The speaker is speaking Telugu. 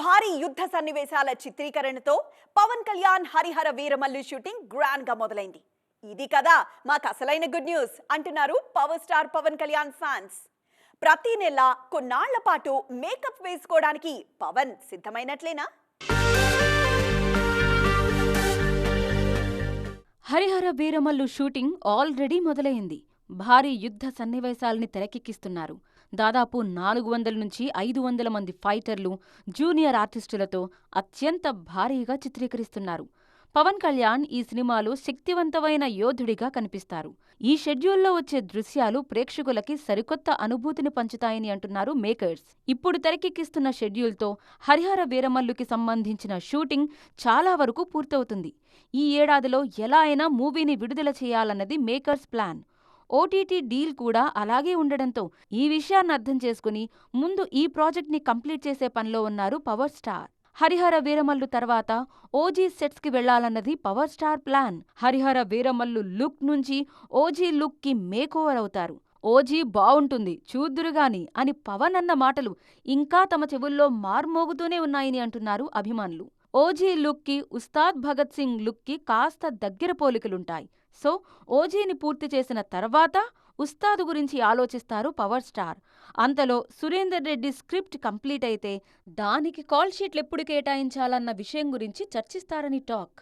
భారీ యుద్ధ సన్నివేశాల చిత్రీకరణతో పవన్ కళ్యాణ్ హరిహర వీరమల్లు షూటింగ్ గ్రాండ్గా మొదలైంది. ఇది కదా మాకు అసలైన గుడ్ న్యూస్ అంటున్నారు power star Pawan Kalyan fans. ప్రతి నెల కొన్నాళ్ళ పాటు మేకప్ వేసుకోవడానికి పవన్ సిద్ధమైనట్లేనా? హరిహర వీరమల్లు షూటింగ్ ఆల్రెడీ మొదలైంది. భారీ యుద్ధ సన్నివేశాల్ని తెరకెక్కిస్తున్నారు. దాదాపు నాలుగు వందల నుంచి ఐదు వందల మంది ఫైటర్లు జూనియర్ ఆర్టిస్టులతో అత్యంత భారీగా చిత్రీకరిస్తున్నారు. పవన్ కళ్యాణ్ ఈ సినిమాలో శక్తివంతమైన యోధుడిగా కనిపిస్తారు. ఈ షెడ్యూల్లో వచ్చే దృశ్యాలు ప్రేక్షకులకి సరికొత్త అనుభూతిని పంచుతాయని అంటున్నారు మేకర్స్. ఇప్పుడు తెరకెక్కిస్తున్న షెడ్యూల్తో హరిహర వీరమల్లుకి సంబంధించిన షూటింగ్ చాలా వరకు పూర్తవుతుంది. ఈ ఏడాదిలో ఎలా అయినా మూవీని విడుదల చేయాలన్నది మేకర్స్ ప్లాన్. ఓటీటీ డీల్ కూడా అలాగే ఉండడంతో ఈ విషయాన్ని అర్థం చేసుకుని ముందు ఈ ప్రాజెక్ట్ని కంప్లీట్ చేసే పనిలో ఉన్నారు పవర్ స్టార్. హరిహర వీరమల్లు తర్వాత ఓజీ సెట్స్కి వెళ్ళాలన్నది power star plan. Harihara Veeramallu look నుంచి ఓజీ లుక్కి మేకోవర్ అవుతారు. ఓజీ బావుంటుంది చూద్దురుగాని అని పవన్ అన్న మాటలు ఇంకా తమ చెవుల్లో మార్మోగుతూనే ఉన్నాయని అంటున్నారు అభిమానులు. ఓజీ లుక్కి ఉస్తాద్ భగత్ సింగ్ లుక్కి కాస్త దగ్గర పోలికలుంటాయి. సో ఓజీని పూర్తి చేసిన తర్వాత ఉస్తాద్ గురించి ఆలోచిస్తారు పవర్ స్టార్. అంతలో సురేందర్ రెడ్డి స్క్రిప్ట్ కంప్లీట్ అయితే దానికి కాల్ షీట్లు ఎప్పుడు కేటాయించాలన్న విషయం గురించి చర్చిస్తారని టాక్.